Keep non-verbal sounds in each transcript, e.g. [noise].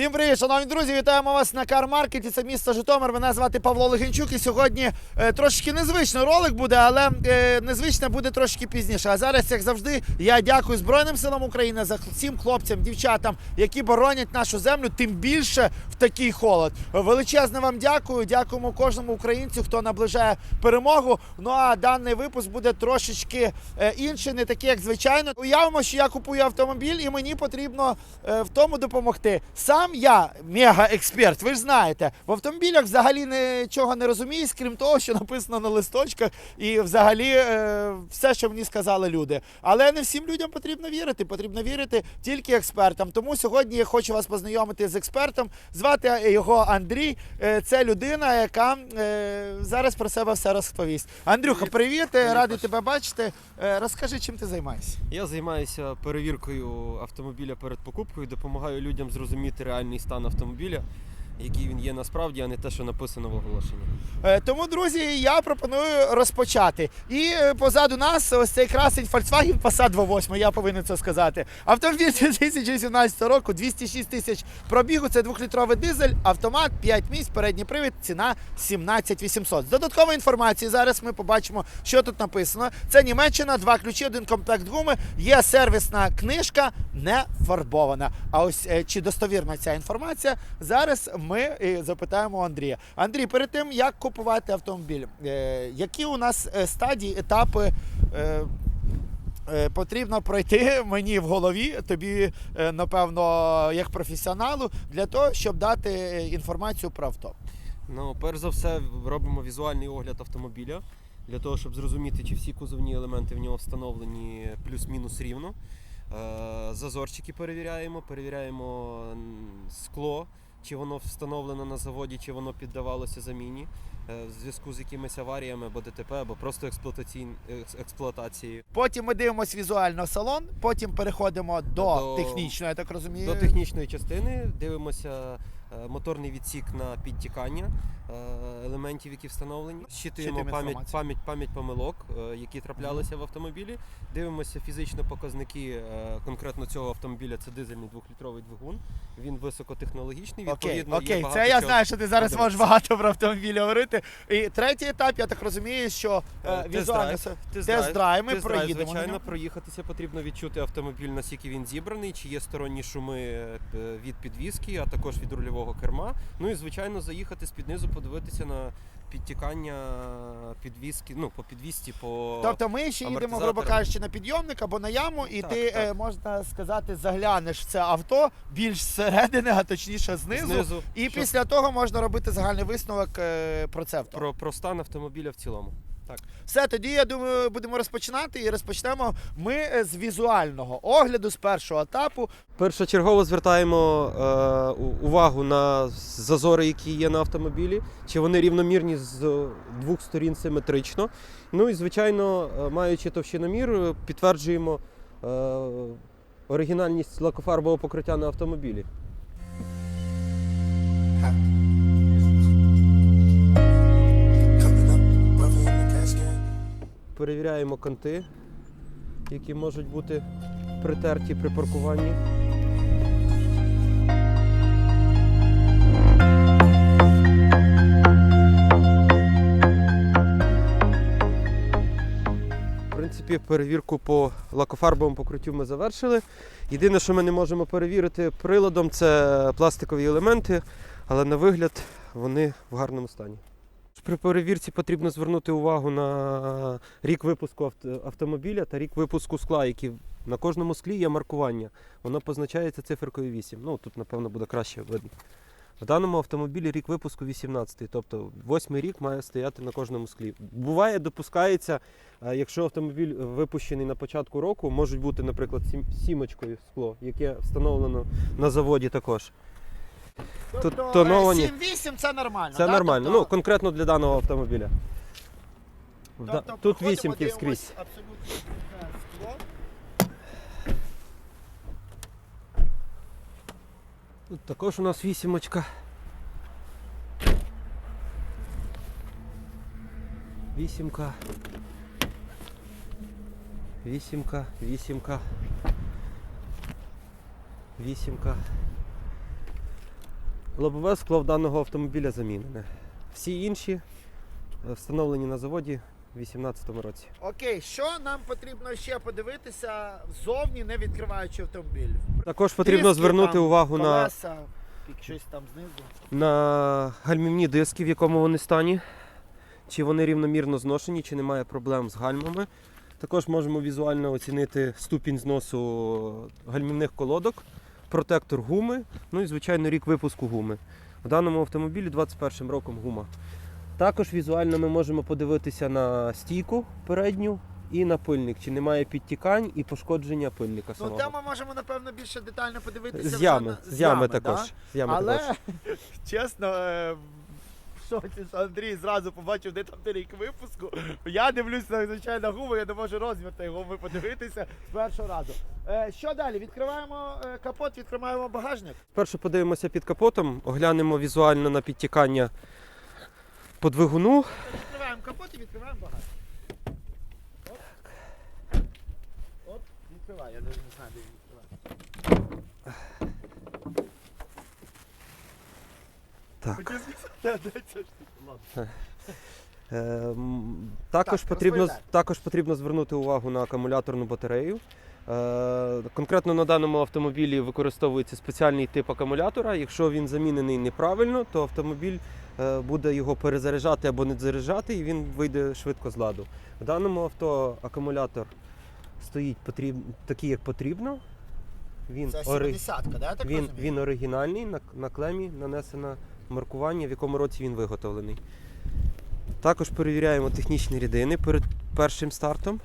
Всім привіт, шановні друзі! Вітаємо вас на Кармаркеті. Це місто Житомир. Мене звати Павло Легенчук. І сьогодні е, трошки незвичний ролик буде, але е, незвичне буде трошки пізніше. А зараз, як завжди, я дякую Збройним силам України за всім хлопцям, дівчатам, які боронять нашу землю, тим більше в такий холод. Величезне вам дякую. Дякуємо кожному українцю, хто наближає перемогу. Ну а даний випуск буде трошечки е, інший, не такий, як звичайно. Уявимо, що я купую автомобіль, і мені потрібно е, в тому допомогти. Сам я мега-експерт, ви ж знаєте, в автомобілях взагалі нічого не розумію, крім того, що написано на листочках, і взагалі е, все, що мені сказали люди. Але не всім людям потрібно вірити. Потрібно вірити тільки експертам. Тому сьогодні я хочу вас познайомити з експертом. Звати його Андрій. Е, Це людина, яка е, зараз про себе все розповість. Андрюха, привіт, Привіт, радий тебе бачити. Е, Розкажи, чим ти займаєшся. Я займаюся перевіркою автомобіля перед покупкою, допомагаю людям зрозуміти реальний стан автомобіля, який він є насправді, а не те, що написано в оголошенні. Е, Тому, друзі, я пропоную розпочати. І е, позаду нас ось цей красень Volkswagen Passat 2.8, я повинен це сказати. Автомобіль [laughs] 2018 року, 206 тисяч пробігу, це двохлітровий дизель, автомат, 5 місць, передній привід, ціна 17 800. З додаткової інформації зараз ми побачимо, що тут написано. Це Німеччина, два ключі, один комплект гуми, є сервісна книжка, не фарбована. А ось е, чи достовірна ця інформація, зараз ми е, запитаємо Андрія. Андрій, перед тим як купувати автомобіль, е, які у нас е, стадії, етапи? Потрібно пройти мені в голові, тобі, напевно, як професіоналу, для того, щоб дати інформацію про авто. Ну, перш за все, робимо візуальний огляд автомобіля для того, щоб зрозуміти, чи всі кузовні елементи в нього встановлені плюс-мінус рівно. Зазорчики перевіряємо, перевіряємо скло, чи воно встановлено на заводі, чи воно піддавалося заміні е, в зв'язку з якимись аваріями або ДТП, або просто експлуатаційн- експлуатації. експлуатацією. Потім ми дивимося візуально салон, потім переходимо до, До- технічної, я так розумію. До технічної частини дивимося моторний відсік на підтікання е, елементів, які встановлені. Щитуємо Щитуємо пам'ять, пам'ять, пам'ять помилок, е, які траплялися в автомобілі. Дивимося фізичні показники е, конкретно цього автомобіля. Це дизельний двохлітровий двигун. Він високотехнологічний. Окей, Відповідно, є окей, багато це я чого- знаю, що ти зараз можеш багато про автомобілі говорити. І третій етап, я так розумію, що е, Е, візуально тест-драйв. ми проїдемо. Звичайно, проїхатися потрібно відчути автомобіль, наскільки він зібраний, чи є сторонні шуми е, від підвіски, а також від рульового керма. Ну і звичайно, заїхати з під низу, подивитися на підтікання підвіски, ну по підвісці, по Тобто ми ще їдемо, грубо кажучи, на підйомник або на яму, і Так, ти, так. е, можна сказати, заглянеш в це авто більш зсередини, а точніше знизу. знизу. І щоб- після того можна робити загальний висновок е, про це авто. про, про стан автомобіля в цілому. Все, тоді я думаю, будемо розпочинати. І розпочнемо ми е, з візуального огляду, з першого етапу. Першочергово звертаємо е, увагу на зазори, які є на автомобілі, чи вони рівномірні з двох сторін симетрично. Ну і звичайно, е, маючи товщиномір, підтверджуємо е, оригінальність лакофарбового покриття на автомобілі. Перевіряємо канти, які можуть бути притерті при паркуванні. В принципі, перевірку по лакофарбовому покриттю ми завершили. Єдине, що ми не можемо перевірити приладом, це пластикові елементи, але на вигляд вони в гарному стані. При перевірці потрібно звернути увагу на рік випуску автомобіля та рік випуску скла, які на кожному склі є маркування. Воно позначається циферкою 8. Ну тут, напевно, буде краще видно. В даному автомобілі рік випуску 18, тобто 8 рік має стояти на кожному склі. Буває, допускається, е, якщо автомобіль випущений на початку року, можуть бути, наприклад, сімочкою скло, яке встановлено на заводі також. Тут Тобто тоновані. 7-8 це нормально. Це да? нормально. Тобто- Ну, конкретно для даного автомобіля. Тобто Тут проходимо, вісімки дивимось скрізь. Абсолютно чисте скло. Тут також у нас вісімочка. Вісімка. Вісімка, вісімка. Вісімка. Лобове скло в даного автомобіля замінене. Всі інші е, встановлені на заводі у 2018 році. Окей, що нам потрібно ще подивитися ззовні, не відкриваючи автомобіль? Також потрібно Диски звернути там, увагу на, щось там знизу. на гальмівні диски, в якому вони стані, чи вони рівномірно зношені, чи немає проблем з гальмами. Також можемо візуально оцінити ступінь зносу гальмівних колодок, протектор гуми, ну і звичайно рік випуску гуми. В даному автомобілі 21 роком гума. Також візуально ми можемо подивитися на стійку передню і на пильник, чи немає підтікань і пошкодження пильника Ну самого. там ми можемо напевно більше детально подивитися. З вже ями, на- з ями да? також. З ями Але також. [laughs] чесно, е, шоці, що Андрій зразу побачив, де там той рік випуску. Я дивлюся на звичайно гуму, я не можу розмір тієї гуми подивитися з першого разу. Е, що далі? Відкриваємо е, капот, відкриваємо багажник. Спершу подивимося під капотом, оглянемо візуально на підтікання по двигуну. Відкриваємо капот і відкриваємо багажник. Оп. Оп, відкривай, я навіть не знаю, де він відкриває. Так. Е, також, Так, потрібно, також потрібно звернути увагу на акумуляторну батарею. Е, конкретно на даному автомобілі використовується спеціальний тип акумулятора. Якщо він замінений неправильно, то автомобіль е, буде його перезаряджати або не заряджати, і він вийде швидко з ладу. В даному авто акумулятор стоїть потріб... такий, як потрібно. Він, Це ори- 70-ка, да, так він, він оригінальний, на, на клемі нанесено маркування, в якому році він виготовлений. Також перевіряємо технічні рідини перед першим стартом.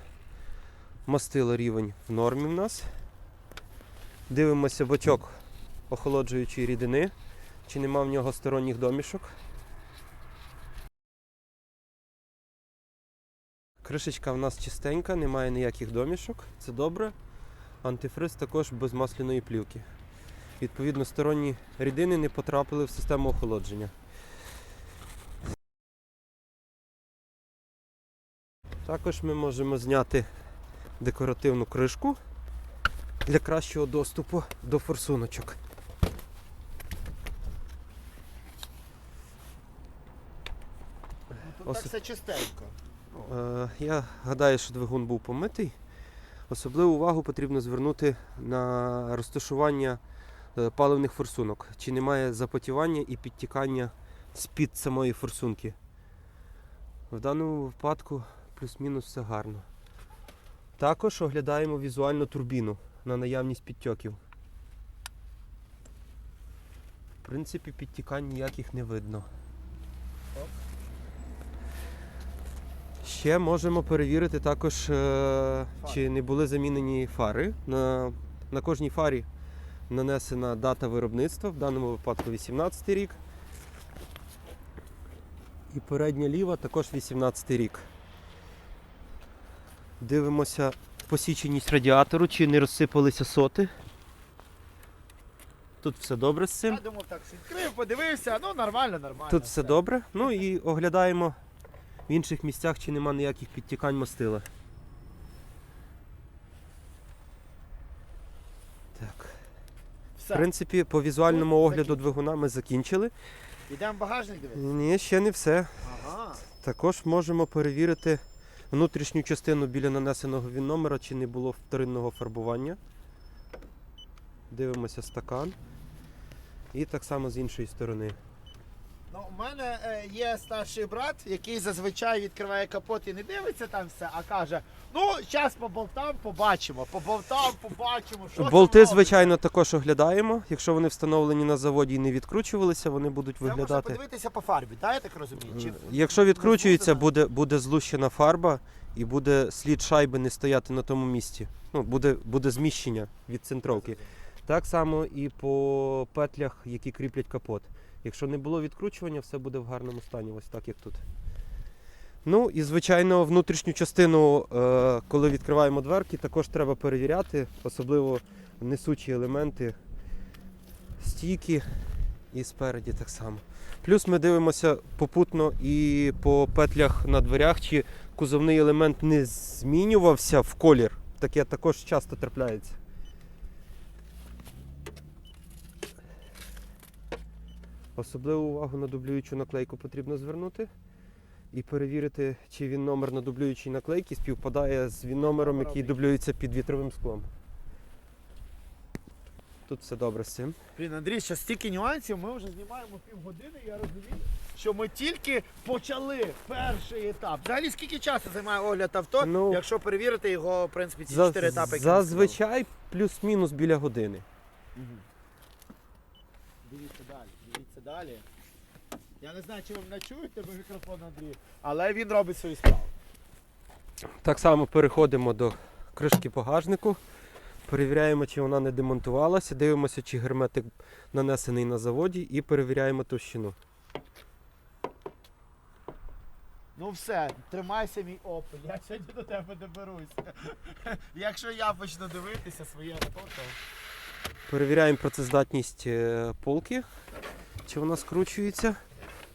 Мастило рівень в нормі в нас. Дивимося бачок охолоджуючої рідини, чи нема в нього сторонніх домішок. Кришечка в нас чистенька, немає ніяких домішок, це добре. Антифриз також без масляної плівки. Відповідно, сторонні рідини не потрапили в систему охолодження. Також ми можемо зняти декоративну кришку для кращого доступу до форсуночок. Тут так все чистенько. Е, Я гадаю, що двигун був помитий. Особливу увагу потрібно звернути на розташування паливних форсунок. Чи немає запотівання і підтікання з-під самої форсунки. В даному випадку плюс-мінус все гарно. Також оглядаємо візуально турбіну на наявність підтьоків. В принципі, підтікань ніяких не видно. Ще можемо перевірити також, е, чи не були замінені фари. На, на кожній фарі нанесена дата виробництва, в даному випадку 18 рік. І передня ліва також 18 рік. Дивимося посіченість радіатору, чи не розсипалися соти. Тут все добре з цим. Я думав, так що відкрив, подивився, ну нормально, нормально. Тут все добре. Ну і оглядаємо в інших місцях, чи нема ніяких підтікань мастила. В принципі, по візуальному огляду двигуна ми закінчили. Йдемо в багажник дивитися. Ні, ще не все. Ага. Також можемо перевірити внутрішню частину біля нанесеного він номера, чи не було вторинного фарбування. Дивимося стакан. І так само з іншої сторони. Ну, у мене е, є старший брат, який зазвичай відкриває капот і не дивиться там все, а каже: ну, зараз поболтам, побачимо, поболтам, побачимо. Що Болти, там звичайно, також оглядаємо. Якщо вони встановлені на заводі і не відкручувалися, вони будуть Це можна виглядати. подивитися по фарбі, так, я так розумію? Чи... Якщо відкручується, буде, буде злущена фарба і буде слід шайби не стояти на тому місці. Ну, буде, буде зміщення від центровки. Так само і по петлях, які кріплять капот. Якщо не було відкручування, все буде в гарному стані, ось так як тут. Ну і звичайно, внутрішню частину, е, коли відкриваємо дверки, також треба перевіряти, особливо несучі елементи, стійки і спереді так само. Плюс ми дивимося попутно і по петлях на дверях, чи кузовний елемент не змінювався в колір. Таке також часто трапляється. Особливу увагу на дублюючу наклейку потрібно звернути і перевірити, чи він номер на дублюючій наклейці співпадає з він номером, який дублюється під вітровим склом. Тут все добре з цим. Блін, Андрій, ще стільки нюансів, ми вже знімаємо півгодини, я розумію, що ми тільки почали перший етап. Взагалі, скільки часу займає огляд авто, Ну, якщо перевірити його, в принципі, ці За- чотири етапи, які ми зазвичай плюс-мінус біля години. Мгм. Далі. Я не знаю, чи ви мене чуєте бо мікрофон Андрій, але він робить свою справу. Так само переходимо до кришки багажнику. Перевіряємо, чи вона не демонтувалася, дивимося, чи герметик нанесений на заводі, і перевіряємо товщину. Ну все, тримайся мій опель, я сьогодні до тебе доберуся. Якщо я почну дивитися своє авто, то... Перевіряємо працездатність е, полки, чи вона скручується.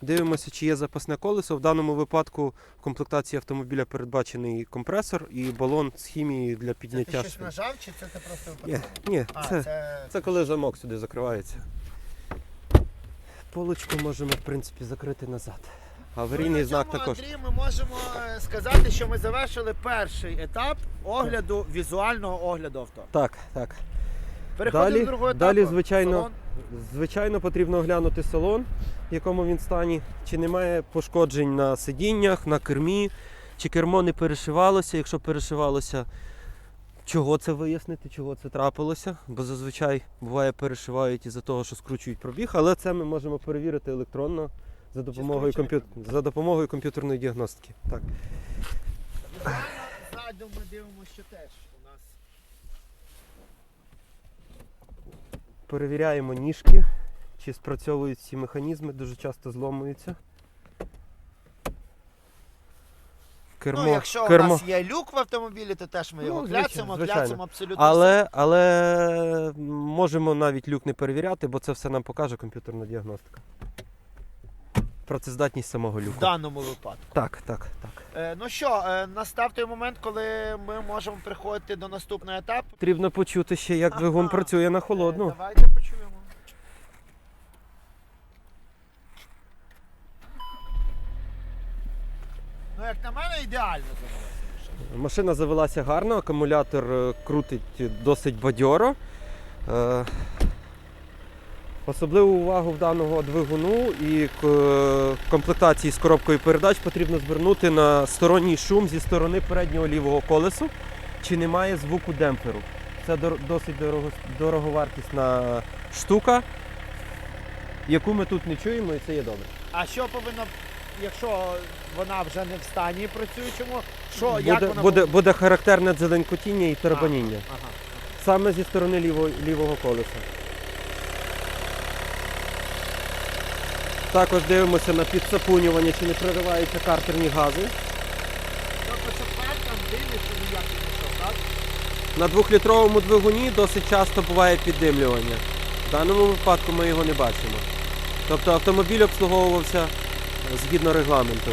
Дивимося, чи є запасне колесо. В даному випадку в комплектації автомобіля передбачений компресор і балон з хімією для Це ти підняття. щось нажав, чи це ти просто Ні, випадково? ні, А, це, це... це коли замок сюди закривається. Полочку можемо, в принципі, закрити назад. Аварійний Ну, знак цьому, також. Андрій, ми можемо е, сказати, що ми завершили перший етап огляду, візуального огляду авто. Так, так. Переходимо Далі- до другого етапу. далі, звичайно, Салон. Звичайно, потрібно оглянути салон, в якому він стані, чи немає пошкоджень на сидіннях, на кермі, чи кермо не перешивалося. Якщо перешивалося, чого це вияснити, чого це трапилося. Бо зазвичай буває перешивають із-за того, що скручують пробіг, але це ми можемо перевірити електронно за допомогою, скручує комп'ю... за допомогою комп'ютерної діагностики. Так. Візуально ми дивимося, що теж у нас Перевіряємо ніжки, чи спрацьовують всі механізми, дуже часто зломуються. Кермо, ну, якщо кермо. у нас є люк в автомобілі, то теж ми Ну, його звичайно, кляцемо, кляцемо абсолютно. Але, але можемо навіть люк не перевіряти, бо це все нам покаже комп'ютерна діагностика. Працездатність самого все. в даному випадку. Так, так, так. Е, ну що, е, настав той момент, коли ми можемо приходити до наступного етапу. Потрібно почути ще, як двигун працює на Е, холодну. давайте почуємо. Ну, як на мене, ідеально завелося. Машина завелася гарно, акумулятор е, крутить досить бадьоро. Е, Особливу увагу в даного двигуну і комплектації з коробкою передач потрібно звернути на сторонній шум зі сторони переднього лівого колесу, чи немає звуку демпферу. Це досить дорого, дороговартісна штука, яку ми тут не чуємо, і це є добре. А що повинно, якщо вона вже не в стані працюючому, що, як Буде, вона буде, буде характерне дзеленькотіння і тербаніння. Ага. Саме зі сторони лівого, лівого колеса. Також дивимося на підсапунювання, чи не прориваються картерні гази. Тобто це там дивишся ніяк не пішов, так? На двохлітровому двигуні досить часто буває піддимлювання. В даному випадку ми його не бачимо. Тобто автомобіль обслуговувався згідно регламенту.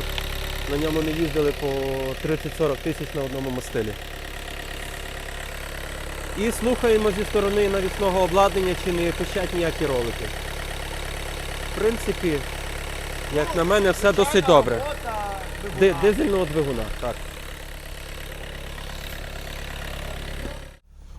На ньому не їздили по 30-40 тисяч на одному мастилі. І слухаємо зі сторони навісного обладнання, чи не пищать ніякі ролики. В принципі, як на мене, все досить добре. Ди- Дизельного двигуна, так.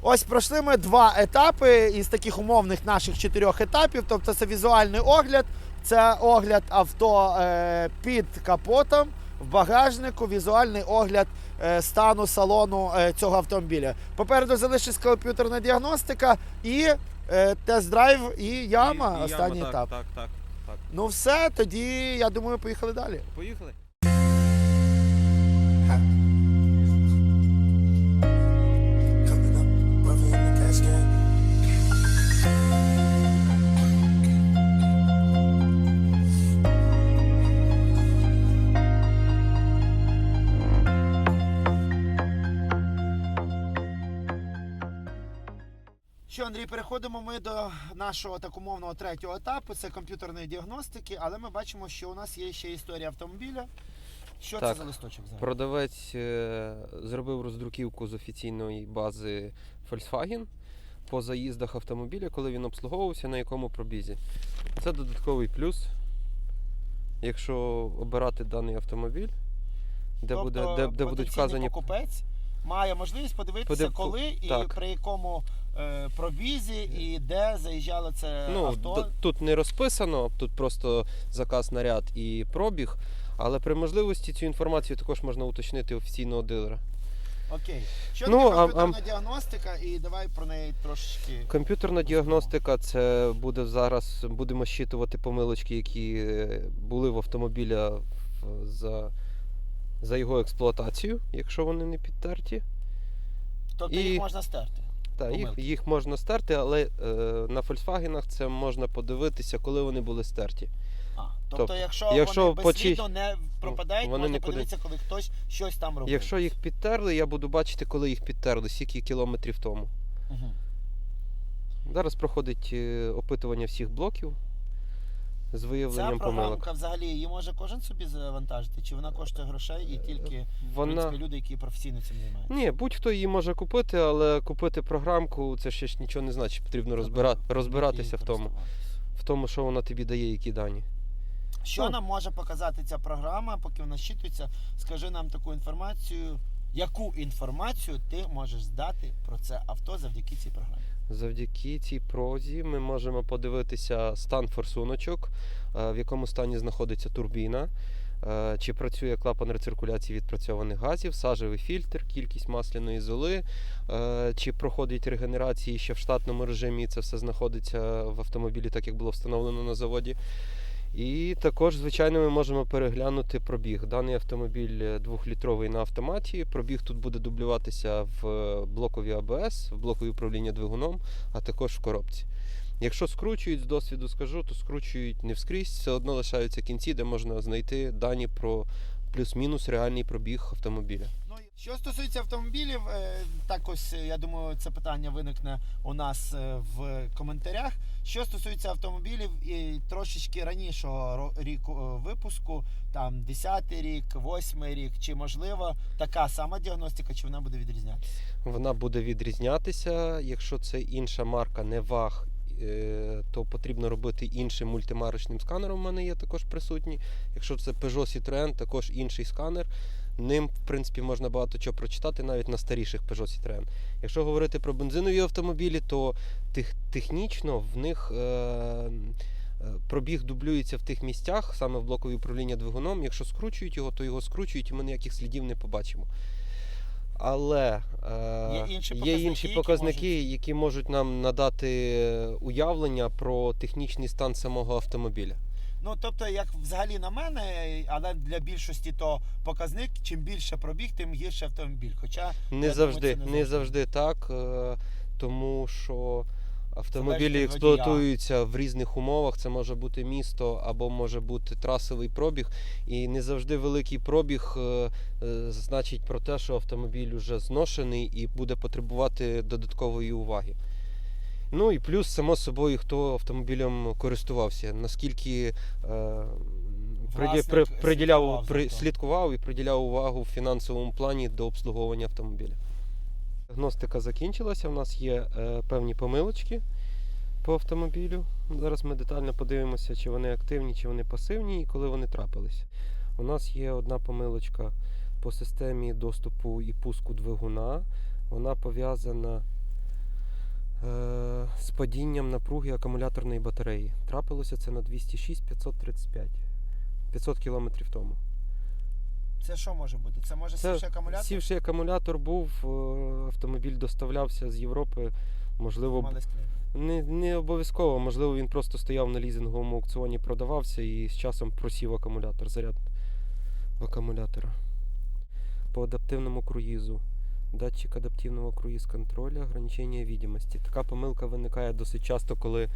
Ось пройшли ми два етапи із таких умовних наших чотирьох етапів. Тобто це візуальний огляд, це огляд авто е, під капотом, в багажнику, візуальний огляд е, стану салону е, цього автомобіля. Попереду залишиться комп'ютерна діагностика і е, тест-драйв і яма. останній етап. Так, так, так. Ну все, тоді я думаю, поїхали далі. Поїхали. Що, Андрій, переходимо ми до нашого так умовного третього етапу. Це комп'ютерної діагностики, але ми бачимо, що у нас є ще історія автомобіля. Що Так. це за листочок взагалі? Продавець е, зробив роздруківку з офіційної бази Volkswagen по заїздах автомобіля, коли він обслуговувався, на якому пробізі. Це додатковий плюс. Якщо обирати даний автомобіль, де, тобто, буде, де, де будуть вказані покупець має можливість подивитися, Подив- коли і так. при якому е, пробізі і де заїжджало це Ну, авто. д- тут не розписано, тут просто заказ наряд і пробіг. Але при можливості цю інформацію також можна уточнити офіційного дилера. Окей. Що Ну, таке а- комп'ютерна діагностика, і давай про неї трошечки. Комп'ютерна діагностика це буде зараз. Будемо щитувати помилочки, які е, були в автомобіля в- за, за його експлуатацію, якщо вони не підтерті. Тобто і- їх можна стерти. Та, їх, їх можна стерти, але е, на Volkswagen це можна подивитися, коли вони були стерті. А, тобто, Тобто, якщо, якщо вони безслідно не пропадають, вони можна нікуди- подивитися, коли хтось щось там робить. Якщо їх підтерли, я буду бачити, коли їх підтерли, скільки кілометрів тому. Угу. Зараз проходить е, опитування всіх блоків з Ця виявленням помилок. програмка взагалі її може кожен собі завантажити, чи вона коштує грошей і тільки в Вона принципі, люди, які професійно цим займаються? ні, будь-хто її може купити, але купити програмку це ще ж нічого не значить. Потрібно розбира... Розбиратися в тому, в тому, що вона тобі дає, які дані. Що Ну. нам може показати ця програма, поки вона щитується? Скажи нам таку інформацію. Яку інформацію ти можеш здати про це авто завдяки цій програмі? Завдяки цій прозі ми можемо подивитися стан форсуночок, е, в якому стані знаходиться турбіна, е, чи працює клапан рециркуляції відпрацьованих газів, сажевий фільтр, кількість масляної золи, е, чи проходить регенерації ще в штатному режимі. Це все знаходиться в автомобілі, так як було встановлено на заводі. І також, звичайно, ми можемо переглянути пробіг. Даний автомобіль е, двохлітровий на автоматі. Пробіг тут буде дублюватися в е, блокові АБС, в блокові управління двигуном, а також в коробці. Якщо скручують, з досвіду скажу, то скручують не вскрізь, все одно лишаються кінці, де можна знайти дані про плюс-мінус реальний пробіг автомобіля. Ну, що стосується автомобілів, е, так ось я думаю, це питання виникне у нас в коментарях. Що стосується автомобілів і трошечки ранішого ріку е, випуску, там 10-й рік, 8-й рік, чи можливо така сама діагностика, чи вона буде відрізнятися? Вона буде відрізнятися. Якщо це інша марка, не ваг, е, то потрібно робити іншим мультимарочним сканером. У мене є також присутній. Якщо це Peugeot Citroën, також інший сканер. Ним, в принципі, можна багато чого прочитати навіть на старіших Peugeot Citroën. Якщо говорити про бензинові автомобілі, то тех, технічно в них. Е, е, Пробіг дублюється в тих місцях, саме в блокові управління двигуном. Якщо скручують його, то його скручують, і ми ніяких слідів не побачимо. Але е, Є інші є показники, які можуть- які можуть нам надати уявлення про технічний стан самого автомобіля. Ну тобто, як взагалі на мене, але для більшості то показник, чим більше пробіг, тим гірше автомобіль. Хоча Не завжди, думаю, не не завжди так, е, тому що автомобілі експлуатуються в різних умовах. Це може бути місто або може бути трасовий пробіг. І не завжди великий пробіг е, е, значить про те, що автомобіль вже зношений і буде потребувати додаткової уваги. Ну і плюс, само собою, хто автомобілем користувався, наскільки е, приді- при- Власник приділяв, слідкував за при, слідкував і приділяв увагу в фінансовому плані до обслуговування автомобіля. Діагностика закінчилася. У нас є е, певні помилочки по автомобілю. Зараз ми детально подивимося, чи вони активні, чи вони пасивні і коли вони трапилися. У нас є одна помилочка по системі доступу і пуску двигуна. Вона пов'язана з падінням напруги акумуляторної батареї. Трапилося це на 206 535 500 кілометрів тому. це що може бути? Це може Це сівший акумулятор? Сівший акумулятор був, е, автомобіль доставлявся з Європи. Можливо, не, не обов'язково, можливо, він просто стояв на лізинговому аукціоні, продавався і з часом просів акумулятор, заряд в акумулятора. По адаптивному круїзу. Датчик адаптивного круїз контроля, ограничення відомості. Така помилка виникає досить часто, коли,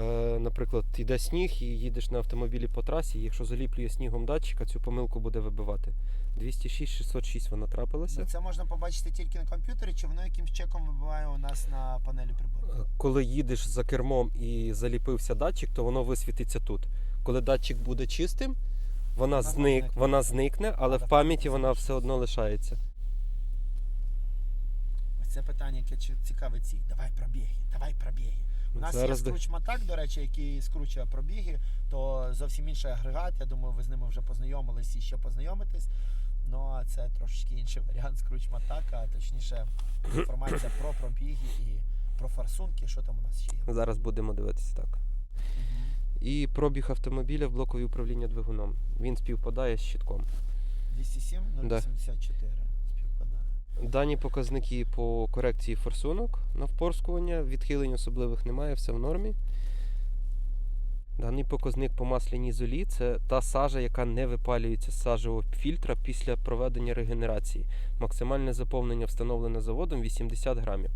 е, наприклад, йде сніг і їдеш на автомобілі по трасі, і якщо заліплює снігом датчика, цю помилку буде вибивати. 206-606 вона трапилася. Ну, Це можна побачити тільки на комп'ютері, чи воно якимсь чеком вибиває у нас на панелі приборів? Коли їдеш за кермом і заліпився датчик, то воно висвітиться тут. Коли датчик буде чистим, вона, Вона зник, вона зникне, але в пам'яті вона все одно лишається. Це питання, яке цікавить всіх. Давай пробіги, давай пробіги. У нас Зараз є де- скруч Матак, до речі, який скручує пробіги, то зовсім інший агрегат. Я думаю, ви з ними вже познайомились і ще познайомитесь. Ну а це трошечки інший варіант скруч Матака, а точніше інформація про пробіги і про форсунки. Що там у нас ще є? Зараз будемо дивитися так. І пробіг автомобіля в блокові управління двигуном. Він співпадає з щитком. 207 Да. 084 співпадає. Дані показники по корекції форсунок на впорскування, відхилень особливих немає, все в нормі. Даний показник по масляній золі це та сажа, яка не випалюється з сажевого фільтра після проведення регенерації. Максимальне заповнення встановлене заводом 80 грамів.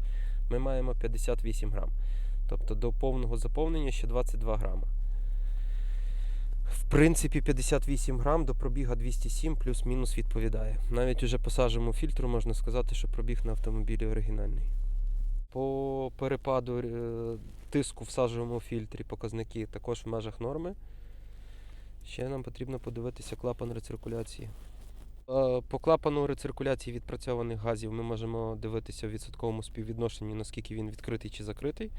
Ми маємо 58 грам. Тобто до повного заповнення ще 22 грама. В принципі, 58 грам до пробіга 207 плюс-мінус відповідає. Навіть уже по сажевому фільтру можна сказати, що пробіг на автомобілі оригінальний. По перепаду е, тиску в сажевому фільтрі показники також в межах норми. Ще нам потрібно подивитися клапан рециркуляції. Е, По клапану рециркуляції відпрацьованих газів ми можемо дивитися в відсотковому співвідношенні, наскільки він відкритий чи закритий.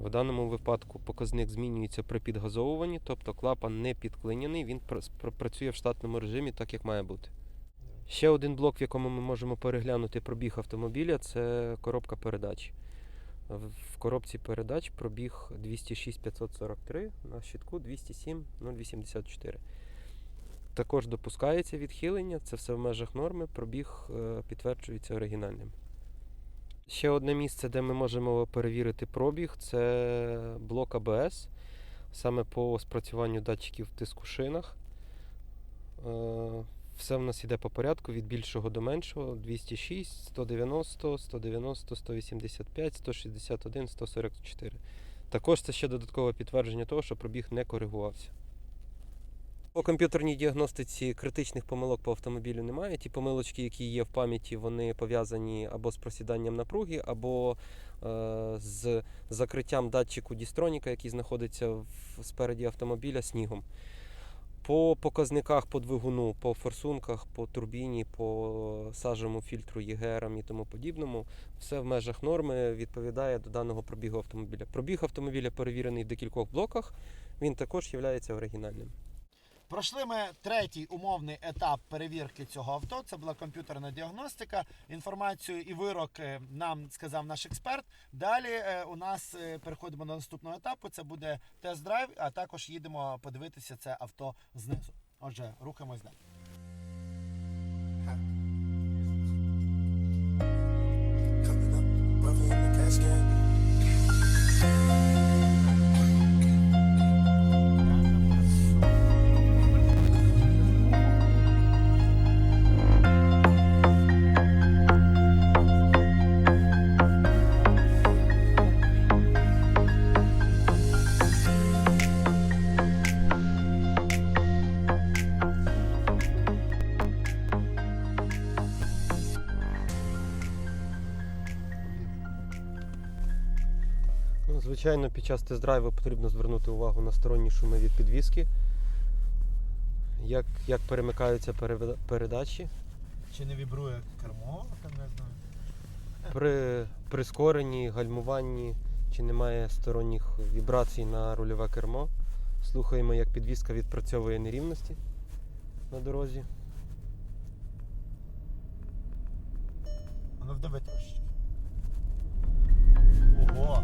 В даному випадку показник змінюється при підгазовуванні, тобто клапан не підклиняний, він пр- пр- працює в штатному режимі так, як має бути. Ще один блок, в якому ми можемо переглянути пробіг автомобіля, це коробка передач. В коробці передач пробіг 206 543, на щитку 207 084. Також допускається відхилення, це все в межах норми, пробіг е, підтверджується оригінальним. Ще одне місце, де ми можемо перевірити пробіг, це блок АБС, саме по спрацюванню датчиків тиску шинах. Е, Все в нас йде по порядку від більшого до меншого: 206, 190, 190, 185, 161, 144. Також це ще додаткове підтвердження того, що пробіг не коригувався. По комп'ютерній діагностиці критичних помилок по автомобілю немає. Ті помилочки, які є в пам'яті, вони пов'язані або з просіданням напруги, або е, з закриттям датчику дістроніка, який знаходиться в, спереді автомобіля снігом. По показниках по двигуну, по форсунках, по турбіні, по сажевому фільтру ЄГРам і тому подібному, все в межах норми відповідає до даного пробігу автомобіля. Пробіг автомобіля перевірений в декількох блоках, він також є оригінальним. Пройшли ми третій умовний етап перевірки цього авто. Це була комп'ютерна діагностика. Інформацію і вирок е, нам сказав наш експерт. Далі е, у нас е, переходимо до наступного етапу. Це буде тест-драйв, а також їдемо подивитися це авто знизу. Отже, рухаємось далі. Звичайно, під час тест-драйву потрібно звернути увагу на сторонні шуми від підвіски, як, як перемикаються передачі. Чи не вібрує кермо? Там не знаю. При прискоренні, гальмуванні, чи немає сторонніх вібрацій на рульове кермо. Слухаємо, як підвіска відпрацьовує нерівності на дорозі. Ну вдави трошечки. Ого!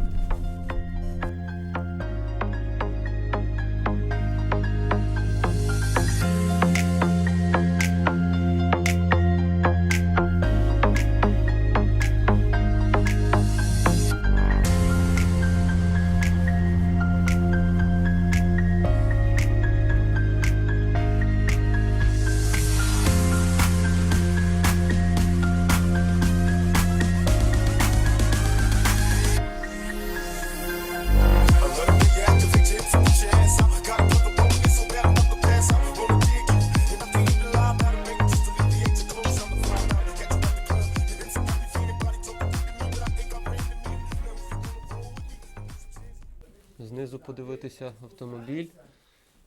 Знизу подивитися автомобіль.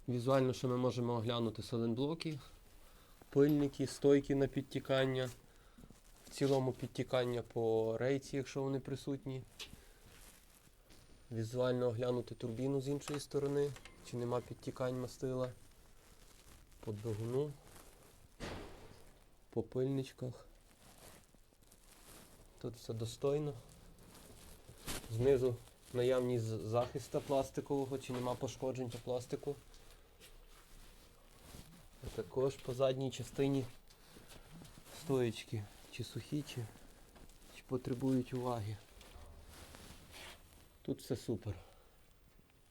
Візуально, що ми можемо оглянути сайлентблоки, пильники, стойки на підтікання. В цілому підтікання по рейці, якщо вони присутні. візуально оглянути турбіну з іншої сторони, чи нема підтікань мастила. По двигуну, по пильничках. Тут все достойно. Знизу наявність з- захиста пластикового, чи нема пошкоджень по пластику. А також по задній частині стоечки, чи сухі, чи, чи потребують уваги. Тут все супер.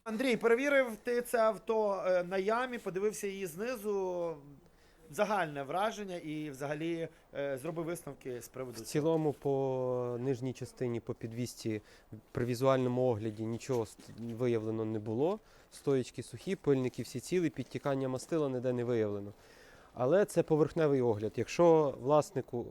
Андрій, перевірив ти це авто е, на ямі, подивився її знизу. Загальне враження і взагалі е, зробив висновки з приводу. В цілому по нижній частині по підвісті при візуальному огляді нічого виявлено не було. Стоїчки сухі, пильники всі цілі, підтікання мастила ніде не виявлено. Але це поверхневий огляд. Якщо власнику,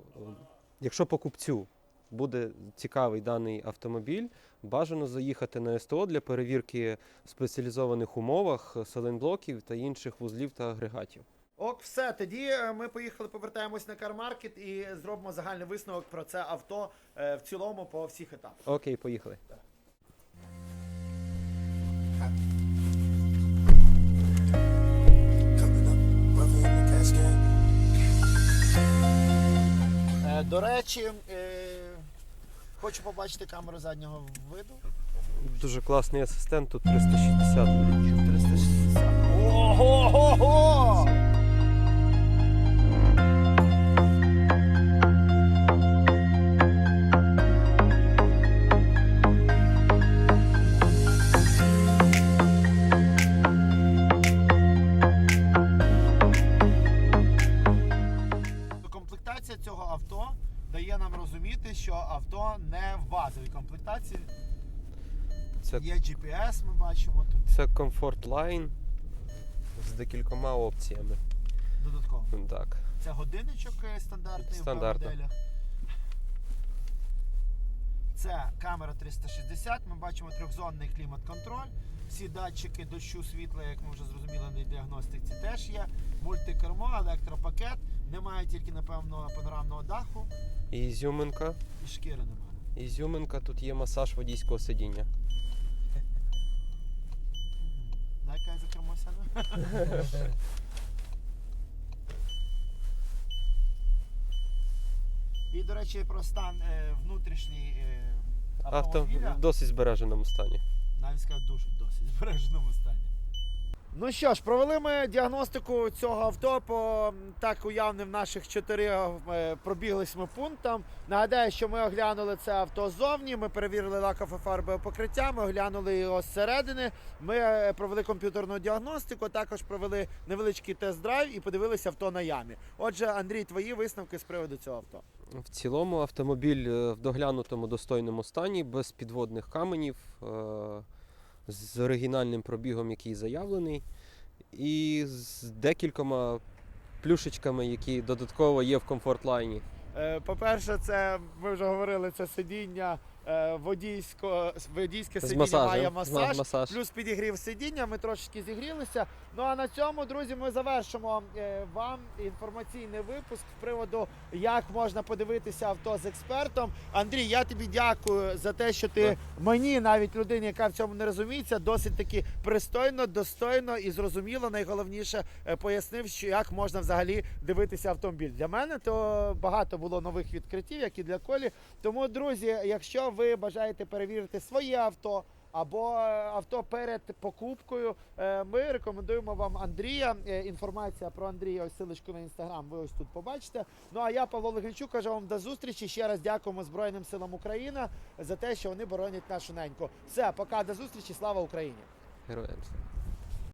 якщо покупцю буде цікавий даний автомобіль, бажано заїхати на СТО для перевірки в спеціалізованих умовах селенблоків та інших вузлів та агрегатів. Ок, все. Тоді е, ми поїхали, повертаємось на кармаркет і зробимо загальний висновок про це авто е, в цілому по всіх етапах. Окей, поїхали. Е, до речі, е, хочу побачити камеру заднього виду. Дуже класний асистент, тут 360. 360. Line з декількома опціями. додатково. Так. Це годинничок е, стандартний Стандартно. в моделях. Це камера 360. Ми бачимо трьохзонний клімат-контроль. Всі датчики дощу світла, як ми вже зрозуміли на діагностиці, теж є. Мультикермо, електропакет. Немає тільки, напевно, панорамного даху І ізюминка. і шкіри немає. Ізюминка, тут є масаж водійського сидіння. І, до речі, про стан е, внутрішній е, Авто автомобіля. в досить збереженому стані. Навіть сказав дуже досить збереженому стані. Ну що ж, провели ми діагностику цього авто по так уявним наших чотири е, пробіглись ми пунктам. Нагадаю, що ми оглянули це авто ззовні, ми перевірили лакове фарбове покриття, ми оглянули його зсередини. Ми е, провели комп'ютерну діагностику, також провели невеличкий тест-драйв і подивилися авто на ямі. Отже, Андрій, твої висновки з приводу цього авто. В цілому автомобіль е, в доглянутому достойному стані, без підводних каменів, е, з оригінальним пробігом, який заявлений, і з декількома плюшечками, які додатково є в комфорт-лайні. Е, По-перше, це ми вже говорили, це сидіння е, водійсько, водійське З сидіння має масаж. масаж. Плюс підігрів сидіння, ми трошечки зігрілися. Ну а на цьому, друзі, ми завершимо е, вам інформаційний випуск з приводу, як можна подивитися авто з експертом. Андрій, я тобі дякую за те, що ти мені, навіть людині, яка в цьому не розуміється, досить таки пристойно, достойно і зрозуміло, найголовніше е, пояснив, що як можна взагалі дивитися автомобіль. Для мене то багато було нових відкриттів, як і для Колі. Тому, друзі, якщо ви бажаєте перевірити своє авто. Або е, авто перед покупкою. е, Ми рекомендуємо вам Андрія. Е, Інформація про Андрія, ось силочку на інстаграм, ви ось тут побачите. Ну а я, Павло Легенчук, кажу вам до зустрічі. Ще раз дякуємо Збройним силам України за те, що вони боронять нашу неньку. Все, пока до зустрічі. Слава Україні! Героям слава.